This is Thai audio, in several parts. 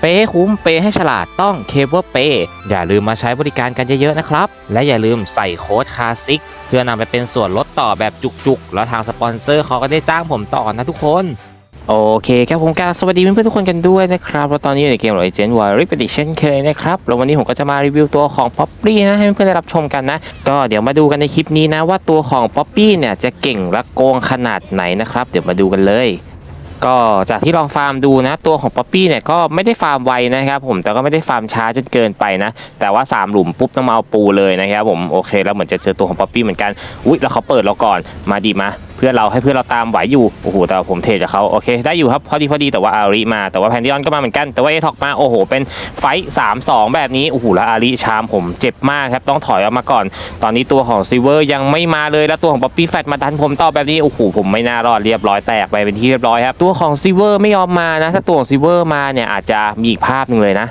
เปย์ให้คุ้มเปย์ให้ฉลาดต้องเคเบิลเปย์อย่าลืมมาใช้บริการกันเยอะๆนะครับ และอย่าลืมใส่โค้ดคาสสิกเพื่อนำไปเป็นส่วนลดต่อแบบจุกๆ แล้วทางสปอนเซอร์เขาก็ได้จ้างผมต่อนะทุกคน โอเคครับผมการสวัสดีเพื่อนๆทุกคนกันด้วยนะครับแล้วตอนนี้อยู่ในเกม Legend War r e p e t i t i o n เคยนะครับแล้ววันนี้ผมก็จะมารีวิวตัวของ Poppy นะให้เพื่อนๆได้รับชมกันนะ ก็เดี๋ยวมาดูกันในคลิปนี้นะว่าตัวของ Poppy เนี่ยจะเก่งและโกงขนาดไหนนะครับ เดี๋ยวมาดูกันเลย ก็จากที่ลองฟาร์มดูนะ ตัวของป๊อปปี้เนี่ยก็ไม่ได้ฟาร์มไวนะครับผมแต่ก็ไม่ได้ฟาร์มช้าจนเกินไปนะ แต่ว่า 3 หลุมปุ๊บต้องมาเอาปูเลยนะครับผมโอเค แล้วเหมือนจะเจอตัวของป๊อปปี้เหมือนกันอุ๊ยแล้วเขาเปิดเราก่อนมาดีมา เพื่อนเราให้เพื่อนเราตามไหวอยู่โอ้โหแต่ว่าผมเทรดกับเขาโอเคได้อยู่ครับพอดีพอดีแต่ว่าอาริมาแต่ว่าแพนดิออนก็มาเหมือนกันแต่ว่าเอท็อกมาโอ้โห เป็นไฟสามสองแบบนี้โอ้โหแล้วอาริชามผมเจ็บมากครับต้องถอยออกมาก่อน ตอนนี้ตัวของซิเวอร์ยังไม่มาเลยแล้วตัวของป๊อปปี้แฟตมาดันผมต่อแบบนี้โอ้โหผมไม่น่ารอดเรียบร้อยแตกไปเป็นที่เรียบร้อยครับตัวของซิเวอร์ไม่ยอมมานะถ้าตัวของซิเวอร์มาเนี่ยอาจจะมีอีกภาพหนึ่งเลยนะ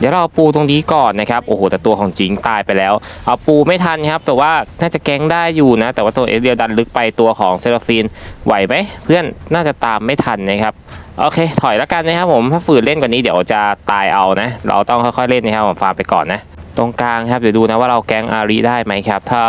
เดี๋ยวเราเอาปูตรงนี้ก่อนนะครับโอ้โหแต่ตัวของจิงตายไปแล้ว เอาปูไม่ทันครับแต่ว่าน่าจะแก๊งได้อยู่นะ แต่ว่าตัวเอเดียลดันลึกไปตัวของเซราฟีนไหวไหมเพื่อนน่าจะตามไม่ทันนะครับโอเค ถอยแล้วกันนะครับผมถ้าฝืนเล่นกว่านี้เดี๋ยวจะตายเอานะ เราต้องค่อยๆเล่นนะครับผมฟาร์มไปก่อนนะ ตรงกลางครับเดี๋ยวดูนะว่าเราแกงอารีได้ไหมครับ ถ้า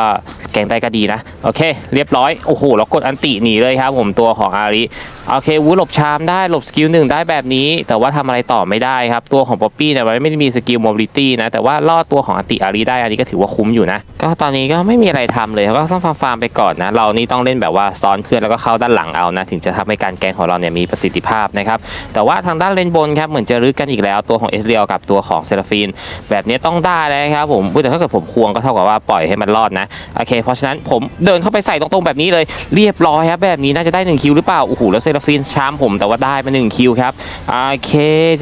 แกงได้ก็ดีนะ โอเค เรียบร้อย โอ้โหเรากดอันติหนีเลยครับ ผมตัวของอารีโอเควูหลบชามได้หลบสกิลหนึ่งได้แบบนี้ แต่ว่าทำอะไรต่อไม่ได้ครับ ตัวของป๊อปปี้เนี่ยมันไม่ได้มีสกิลโมบิลิตี้นะ แต่ว่าล่อตัวของอันติอารีได้อันนี้ก็ถือว่าคุ้มอยู่นะ ก็ตอนนี้ก็ไม่มีอะไรทำเลยก็ต้องฟาร์มฟาร์มไปก่อนนะ เรานี่ต้องเล่นแบบว่าซ้อนเพื่อนแล้วก็เข้าด้านหลังเอานะ ถึงจะทำให้การแกงของเราเนี่ยมีประสิทธิภาพนะครับแต่ว่าทางด้านเลนบนครับเหมือนจะรึกกันอีกแล้วตัวของเอสเรียลกับตัวของเซราฟีนแบบนี้ต้องได้แลยครับผมแต่ถ้าเกิดผมควงก็เท่ากับว่าปล่อยให้มันรอดนะโอเค เพราะฉะนั้นผมเดินเข้าไปใส่ตรงๆแบบนี้เลยเรียบร้อยครับแบบนี้น่าจะได้ 1 คิวหรือเปล่าโอ้โหแล้วเซราฟินชามผมแต่ว่าได้มา1คิวครับโอเค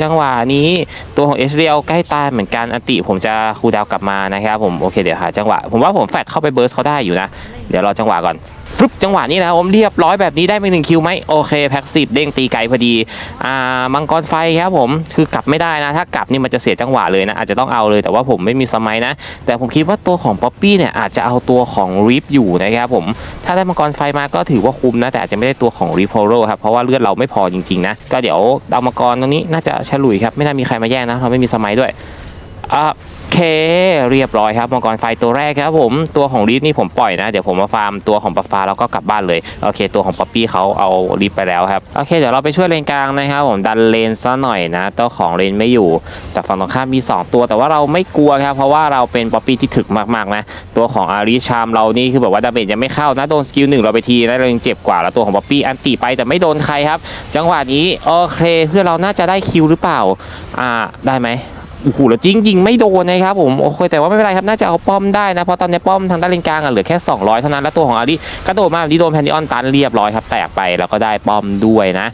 จังหวะนี้ตัวของเอสเรียลใกล้ตายเหมือนกันอติผมจะคูดาวกลับมานะครับผมโอเคเดี๋ยวหาจังหวะผมว่าผมแฟดเข้าไปเบิร์สเขาได้อยู่นะ เดี๋ยวรอจังหวะก่อนฟึบจังหวะนี้นะผมเรียบร้อยแบบนี้ได้ไปหนึ่งคิวไหมโอเคแพ็กสิบเด้งตีไกลพอดีอ่ามังกรไฟครับผมคือกลับไม่ได้นะ ถ้ากลับนี่มันจะเสียจังหวะเลยนะอาจจะต้องเอาเลยแต่ว่าผมไม่มีสมัยนะ แต่ผมคิดว่าตัวของป๊อปปี้เนี่ยอาจจะเอาตัวของริฟอยู่นะครับผมถ้าได้มังกรไฟมาก็ถือว่าคุ้มนะ แต่อาจจะไม่ได้ตัวของริฟโฮโรครับเพราะว่าเลือดเราไม่พอจริงๆนะก็เดี๋ยวเอามังกรตรงนี้น่าจะฉลุยครับไม่น่ามีใครมาแย่งนะเราไม่มีสมัยด้วย โอเคเรียบร้อยครับมังกรไฟตัวแรกครับผมตัวของลิฟนี่ผมปล่อยนะ เดี๋ยวผมมาฟาร์มตัวของปลาฟ้าแล้วก็กลับบ้านเลยโอเค ตัวของป๊อปปี้เขาเอาลิฟไปแล้วครับโอเคเดี๋ยวเราไปช่วยเลนกลางนะครับผมดันเลนซะหน่อยนะตัวของเลนไม่อยู่แต่ฝั่งตรงข้ามมี 2 ตัว แต่ว่าเราไม่กลัวครับเพราะว่าเราเป็นป๊อปปี้ที่ถึกมากๆนะตัวของอาริชามเรานี่คือแบบว่าดาเมจยังไม่เข้านะโดนสกิลหนึ่งเราไปทีแล้วเรายังเจ็บกว่าแล้วตัวของป๊อปปี้อันตีไปแต่ไม่โดนใครครับ จังหวะนี้โอเคเพื่อเราน่าจะได้คิวหรือเปล่าอ่าได้ไหม โอ้โหแล้วจริงยิงไม่โดนนะครับผมโอเคแต่ว่าไม่เป็นไรครับน่าจะเอาป้อมได้นะเพราะตอนนี้ป้อมทางด้านเลนกลางอะเหลือแค่ 200 เท่านั้นแล้วตัวของอารีกระโดดมาดีโดนแพนดิออนตันเรียบร้อยครับแตกไปแล้วก็ได้ป้อมด้วยนะ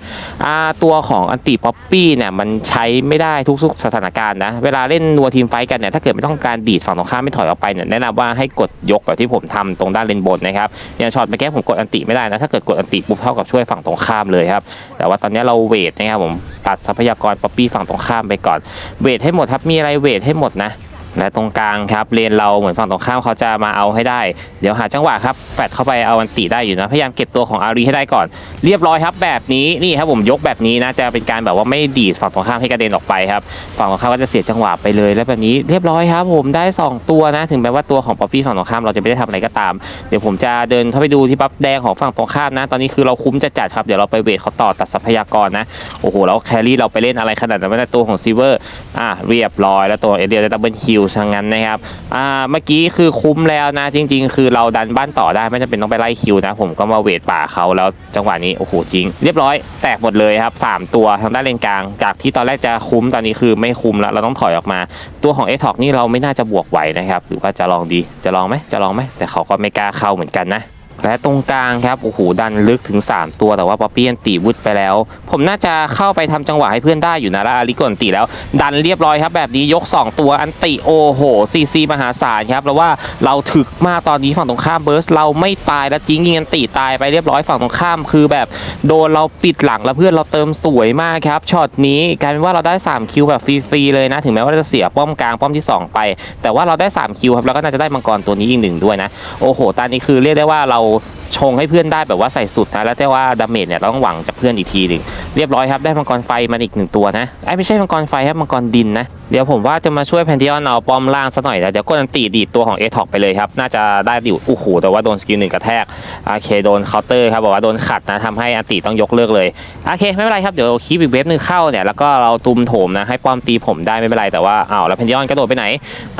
อ่าตัวของอันติป๊อปปี้เนี่ยมันใช้ไม่ได้ทุกๆสถานการณ์นะเวลาเล่นนัวทีมไฟกันเนี่ยถ้าเกิดไม่ต้องการดีดฝั่งตรงข้ามไม่ถอยออกไปเนี่ยแนะนำว่าให้กดยกแบบที่ผมทำตรงด้านเลนบนนะครับอย่างช็อตเมื่อกี้ผมกดอันติไม่ได้นะถ้าเกิดกดอันติปุ๊บเท่ากับช่วยฝั่งตรงข้ามเลยครับแต่ว่าตอนนี้เราเวทนะครับผมตัดทรัพยากรป๊อปปี้ฝั่งตรงข้ามไปก่อนเวทให้หมดครับ มีอะไรเวทให้หมดนะ และตรงกลางครับเลนเราเหมือนฝั่งตรงข้ามเขาจะมาเอาให้ได้ เดี๋ยวหาจังหวะครับแฟดเข้าไปเอาอันติได้อยู่นะพยายามเก็บตัวของอารีให้ได้ก่อน เรียบร้อยครับแบบนี้นี่ครับผมยกแบบนี้นะจะเป็นการแบบว่าไม่ดีดฝั่งตรงข้ามให้กระเด็นออกไปครับฝั่งตรงข้ามก็จะเสียจังหวะไปเลย แล้วแบบนี้เรียบร้อยครับผมได้สองตัวนะ ถึงแม้ว่าตัวของป๊อปปี้ฝั่งตรงข้ามเราจะไม่ได้ทำอะไรก็ตาม เดี๋ยวผมจะเดินเข้าไปดูที่ปั๊บแดงของฝั่งตรงข้ามนะ ตอนนี้คือเราคุ้มจะจัดครับเดี๋ยวเราไปเวทเขาต่อตัดทรัพยากรนะโอ้โหแล้วแครี่เราไปเล่นอะไรขนาดนั้นไม่ได้ตัวของซีเวอร์อะเรียบร้อยแล้วตัวเอเดียได้ดับเบิลคิวชังงั้นนะครับอ่าเมื่อกี้คือคุ้มแล้วนะจริง ๆ คือเราดันบ้านต่อได้ไม่จำเป็นต้องไปไล่คิวนะ ผมก็มาเวทป่าเขาแล้วจังหวะนี้โอ้โหจริง เรียบร้อยแตกหมดเลยครับสามตัวทางด้านเลนกลาง จากที่ตอนแรกจะคุ้มตอนนี้คือไม่คุ้มแล้วเราต้องถอยออกมา ตัวของเอทอกนี่เราไม่น่าจะบวกไหวนะครับหรือว่าจะลองดีจะลองไหมจะลองไหมแต่เขาก็ไม่กล้าเข้าเหมือนกันนะ และตรงกลางครับโอ้โหดันลึกถึง 3 ตัวแต่ว่าป๊อปปี้อันตีวุดไปแล้ว ผมน่าจะเข้าไปทำจังหวะให้เพื่อนได้อยู่นะแล้วอาริกอนตีแล้ว ดันเรียบร้อยครับแบบนี้ยก 2 ตัวอันติโอโหซีซีมหาศาลครับแล้วว่าเราถึกมากตอนนี้ฝั่งตรงข้ามเบิร์สเราไม่ตายแล้วจริงยิงอันติตายไปเรียบร้อยฝั่งตรงข้ามคือแบบโดนเราปิดหลังแล้วเพื่อนเราเติมสวยมากครับช็อตนี้กลายเป็นว่าเราได้ 3 คิวแบบฟรีๆเลยนะ ถึงแม้ว่าจะเสียป้อมกลางป้อมที่ 2 ไป แต่ว่าเราได้ 3 คิวครับแล้วก็น่าจะได้มังกรตัวนี้อีกหนึ่งด้วยนะโอ้โหตอนนี้คือเรียกได้ว่าเรา forth. ชงให้เพื่อนได้แบบว่าใส่สุดนะแล้วแต่ว่าดาเมจเนี่ยเราต้องหวังจากเพื่อนอีกทีหนึ่งเรียบร้อยครับได้มังกรไฟมาอีกหนึ่งตัวนะไอ้ไม่ใช่มังกรไฟครับมังกรดินนะเดี๋ยวผมว่าจะมาช่วยแพนทีออนเอาป้อมล่างซะหน่อยนะเดี๋ยวกดอันตีดีดตัวของเอท็อกไปเลยครับน่าจะได้ดิวโอ้โหแต่ว่าโดนสกิลหนึ่งกระแทกโอเคโดนเคาน์เตอร์ครับบอกว่าโดนขัดนะทำให้อันตีต้องยกเลิกเลยโอเคไม่เป็นไรครับเดี๋ยวคลิปอีกเว็บหนึ่งเข้าเนี่ยแล้วก็เราตุมโถมนะให้ป้อมตีผมได้ไม่เป็นไรแต่ว่าอ้าวแล้วแพนทีออนกระโดดไปไหน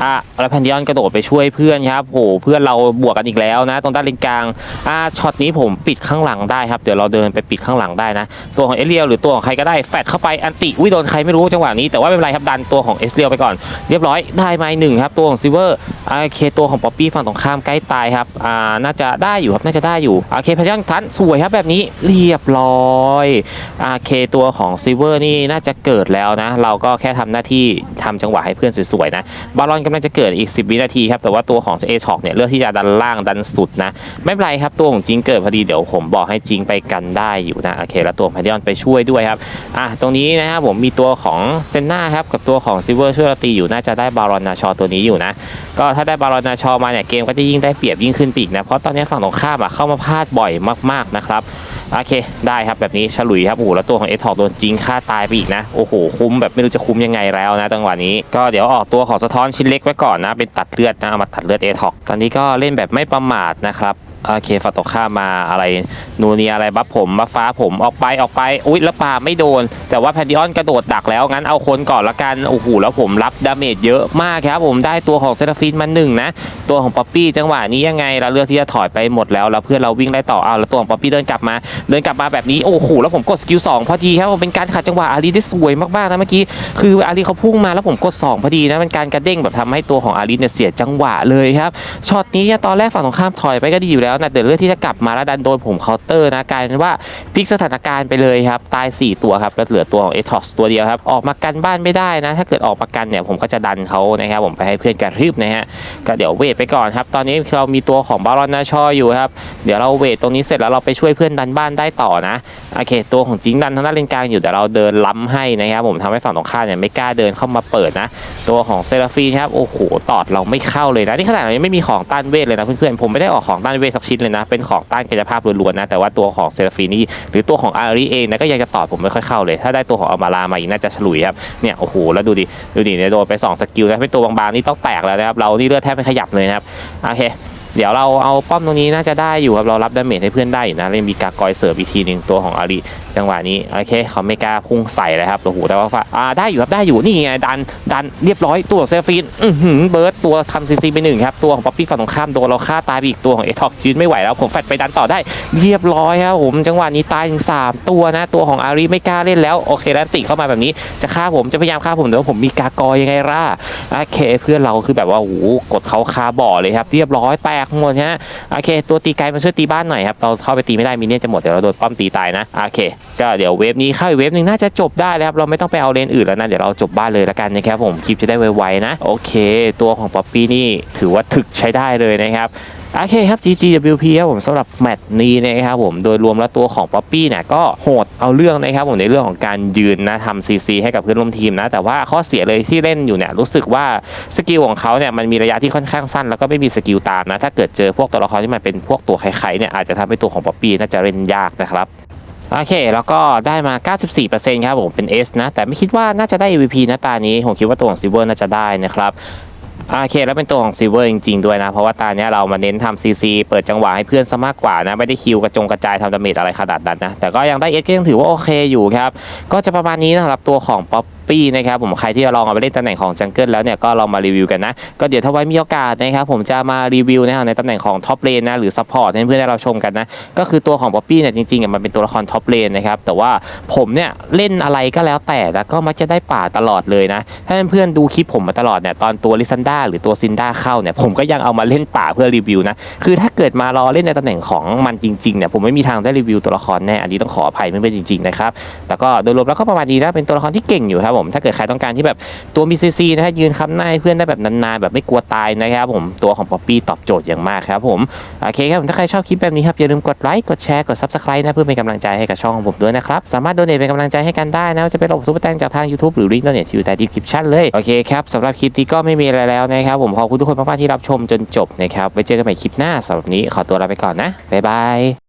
อะแล้วแพนดิออนกระโดดไปช่วยเพื่อนครับโหเพื่อนเราบวกกันอีกแล้วนะตรงด้านเลนกลางอะช็อตนี้ผมปิดข้างหลังได้ครับ เดี๋ยวเราเดินไปปิดข้างหลังได้นะ ตัวของเอเรียลหรือตัวของใครก็ได้แฟดเข้าไปอันติวิโดนใครไม่รู้จังหวะนี้แต่ว่าไม่เป็นไรครับดันตัวของเอเรียลไปก่อนเรียบร้อยได้ไม้หนึ่งครับตัวของซิเวอร์โอเคตัวของป๊อปปี้ฝั่งตรงข้ามใกล้ตายครับอ่าน่าจะได้อยู่ครับน่าจะได้อยู่โอเคพนดิออนทันสวยครับแบบนี้เรียบร้อยโอเคตัวของซิเวอร์นี่น่าจะเกิดแล้วนะ เราก็แค่ทำหน้าที่ทำจังหวะให้เพื่อนสวยๆนะบอลลอนกำลังจะเกิดอีก 10 วินาทีครับแต่ว่าตัวของเอช็อกเนี่ยเลือกที่จะดันล่างดันสุดนะไม่เป็นไรครับตัววของจิงเกิดพอดีเดี๋ยวผมบอกให้จิงไปกันได้อยู่นะโอเค แล้วตัวพาดิออนไปช่วยด้วยครับอะตรงนี้นะครับผมมีตัวของเซนนาครับกับตัวของซิเวอร์ช่วยเราตีอยู่น่าจะได้บาลอนนาชอตัวนี้อยู่นะก็ถ้าได้บาลอนนาชอมาเนี่ยเกมก็จะยิ่งได้เปรียบยิ่งขึ้นปีกนะเพราะตอนนี้ฝั่งตรงข้ามอะเข้ามาพลาดบ่อยมากๆนะครับโอเค ได้ครับแบบนี้ฉลุยครับโอ้โหแล้วตัวของเอทอกโดนจิงฆ่าตายไปอีกนะโอ้โหคุ้มแบบไม่รู้จะคุ้มยังไงแล้วนะจังหวะนี้ก็เดี๋ยวออกตัวของสะท้อนชิ้นเล็กไว้ก่อนนะเป็นตัดเลือดนะเอามาตัดเลือดเอทอกตอนนี้ก็เล่นแบบไม่ประมาทนะครับ โอเคฝั่งตรงข้ามมาอะไรนูเนียอะไรบัฟผมบัฟฟ้าผมออกไปออกไปอุ้ยแล้วปาไม่โดน แต่ว่าแพนดิออนกระโดดดักแล้วงั้นเอาคนก่อนละกันโอ้โหแล้วผมรับดาเมจเยอะมากครับ ผมได้ตัวของเซราฟินมาหนึ่งนะตัวของป๊อปปี้จังหวะนี้ยังไงเราเลือกที่จะถอยไปหมดแล้วแล้วเพื่อนเราวิ่งได้ต่อเอาแล้วตัวของป๊อปปี้เดินกลับมา เดินกลับมาแบบนี้โอ้โหแล้วผมกดสกิล2พอดีครับผมเป็นการขัดจังหวะอารีได้สวยมากๆนะเมื่อกี้คืออารีเขาพุ่งมาแล้วผมกด2พอดีนะเป็นการกระเด้งแบบทำให้ตัวของอารีเนี่ยเสียจังหวะเลยครับช็อตนี้เนี่ยตอนแรกฝั่งตรงข้ามถอยไปก็ดีอยู่แล้วแล้วนะแต่เลือกที่จะกลับมาแล้วดันโดนผมเคาน์เตอร์นะกลายเป็นว่าพลิกสถานการณ์ไปเลยครับตาย 4 ตัวครับแล้วเหลือตัวของเอทอสตัวเดียวครับออกมากันบ้านไม่ได้นะ ถ้าเกิดออกมากันเนี่ยผมก็จะดันเขานะครับผมไปให้เพื่อนกระทืบนะฮะก็เดี๋ยวเวทไปก่อนครับตอนนี้เรามีตัวของบารอนนาชออยู่ครับเดี๋ยวเราเวทตรงนี้เสร็จแล้วเราไปช่วยเพื่อนดันบ้านได้ต่อนะโอเค ตัวของจิงดันทางด้านเลนกลางอยู่แต่เราเดินล้ำให้นะครับผมทำให้ฝั่งตรงข้ามเนี่ยไม่กล้าเดินเข้ามาเปิดนะ ตัวของเซราฟีนครับโอ้โหตอดเราไม่เข้าเลยนะนี่ขนาดเรายังไม่มีของต้านเวทเลยนะเพื่อนๆผมไม่ได้ออกของต้านเวทสักชิ้นเลยนะ เป็นของต้านกายภาพล้วนๆนะ แต่ว่าตัวของเซราฟีนี่หรือตัวของอารีเองนะก็ยังจะตอดผมไม่ค่อยเข้าเลย ถ้าได้ตัวของอามาลามาอีกน่าจะฉลุยครับเนี่ยโอ้โหแล้วดูดิดูดิเนี่ยโดนไปสองสกิลนะเป็นตัวบางๆนี่ต้องแตกแล้วนะครับเรานี่เลือดแทบไม่ขยับเลยนะครับโอเค เดี๋ยวเราเอาป้อมตรงนี้น่าจะได้อยู่ครับเรารับดาเมจให้เพื่อนได้อยู่นะเล่นมีกากอยเสิร์ฟอีกทีหนึ่งตัวของอารีจังหวะนี้โอเคเขาไม่กล้าพุ่งใส่เลยครับโอ้โหแต่ว่าอ่าได้อยู่ครับได้อยู่นี่ไงดันดันเรียบร้อยตัวเซฟีนอือหือเบิร์ดตัวทำซีซีไปหนึ่งครับตัวของป๊อปปี้ฝั่งตรงข้ามโดนเราฆ่าตายไปอีกตัวของเอท็อกยืนไม่ไหวแล้วผมแฟดไปดันต่อได้เรียบร้อยครับผมจังหวะนี้ตายถึงสามตัวนะตัวของอารีไม่กล้าเล่นแล้วโอเคแล้วติเข้ามาแบบนี้จะฆ่าผมจะพยายามฆ่าผมแต่ว่าผมมีกากอยยังไงล่ะโอเคเพื่อนเราคือแบบว่าโอ้โหกดเขาคาบ่อเลยครับเรียบร้อยแตกหมดฮะโอเค ตัวตีไกลมาช่วยตีบ้านหน่อยครับเราเข้าไปตีไม่ได้มินเนี่ยจะหมดเดี๋ยวเราโดนป้อมตีตายนะโอเค ก็เดี๋ยวเวฟนี้เข้าอีกเวฟหนึ่งน่าจะจบได้แล้วครับเราไม่ต้องไปเอาเลนอื่นแล้วนะเดี๋ยวเราจบบ้านเลยแล้วกันนะครับผมคลิปจะได้ไวๆนะ โอเค ตัวของป๊อปปี้นี่ถือว่าถึกใช้ได้เลยนะครับโอเคครับ GGWP ครับผมสำหรับแมตช์นี้นะครับผมโดยรวมแล้วตัวของป๊อปปี้เนี่ยก็โหดเอาเรื่องนะครับผมในเรื่องของการยืนนะทำ CC ให้กับเพื่อนร่วมทีมนะ แต่ว่าข้อเสียเลยที่เล่นอยู่เนี่ยรู้สึกว่าสกิลของเขาเนี่ยมันมีระยะที่ค่อนข้างสั้นแล้วก็ไม่มีสกิลตามนะ ถ้าเกิดเจอพวกตัวละครที่มันเป็นพวกตัวไข่ๆเนี่ยอาจจะทำให้ตัวของป๊อปปี้น่าจะเล่นยากนะครับโอเค แล้วก็ได้มา 94%ครับผมเป็น S นะ แต่ไม่คิดว่าน่าจะได้ MVP นะตานี้ ผมคิดว่าตัวของ Silver น่าจะได้นะครับ โอเคแล้วเป็นตัวของซีเวอร์จริงๆด้วยนะ เพราะว่าตาเนี้ยเรามาเน้นทำซีซีเปิดจังหวะให้เพื่อนซะมากกว่านะ ไม่ได้คิวกระจงกระจายทำดาเมจอะไรขนาดนั้นนะ แต่ก็ยังได้เอสก็ยังถือว่าโอเคอยู่ครับ ก็จะประมาณนี้นะครับตัวของป๊อป ปี้นะครับผมใครที่จะลองเอาไปเล่นตำแหน่งของจังเกิลแล้วเนี่ยก็ลองมารีวิวกันนะ ก็เดี๋ยวถ้าไว้มีโอกาสนะครับผมจะมารีวิวนะในตำแหน่งของท็อปเลนนะหรือซัพพอร์ตให้เพื่อนได้เรับชมกันนะก็คือตัวของป๊อปปี้เนี่ยจริงๆมันเป็นตัวละครท็อปเลนนะครับแต่ว่าผมเนี่ยเล่นอะไรก็แล้วแต่แล้วก็มักจะได้ป่าตลอดเลยนะ ถ้าเพื่อนๆดูคลิปผมมาตลอดเนี่ยตอนตัวลิซันดาหรือตัวซินดาเข้าเนี่ยผมก็ยังเอามาเล่นป่าเพื่อรีวิวนะคือถ้าเกิดมารอเล่นในตำแหน่งของมันจริงๆเนี่ยผมไม่มีทางได้รีวิวตัวละครแน่อันนี้ต้องขออภัยเพื่อนๆจริงๆนะครับแต่ก็โดยรวมแล้วก็ประมาณนี้นะเป็นตัวละครที่เก่งอยู่ครับผมถ้าเกิดใครต้องการที่แบบตัวมีซีซีนะฮะยืนค้ำหน้าให้เพื่อนได้แบบนานๆแบบไม่กลัวตายนะครับผมตัวของป๊อปปี้ตอบโจทย์อย่างมากครับผมโอเคครับถ้าใครชอบคลิปแบบนี้ครับอย่าลืมกดไลค์กดแชร์กด subscribe นะเพื่อเป็นกำลังใจให้กับช่องของผมด้วยนะครับสามารถโดเนทเป็นกำลังใจให้กันได้นะจะเป็นระบบซุปเปอร์แตงจากทาง YouTube หรือลิงก์โดเนทที่อยู่ใต้ดีคริปชั่นเลยโอเคครับสำหรับคลิปนี้ก็ไม่มีอะไรแล้วนะครับผมขอบคุณทุกคนมากๆที่รับชมจนจบนะครับไว้เจอกันใหม่คลิปหน้าสำหรับนี้ขอตัวลาไปก่อนนะบ๊ายบาย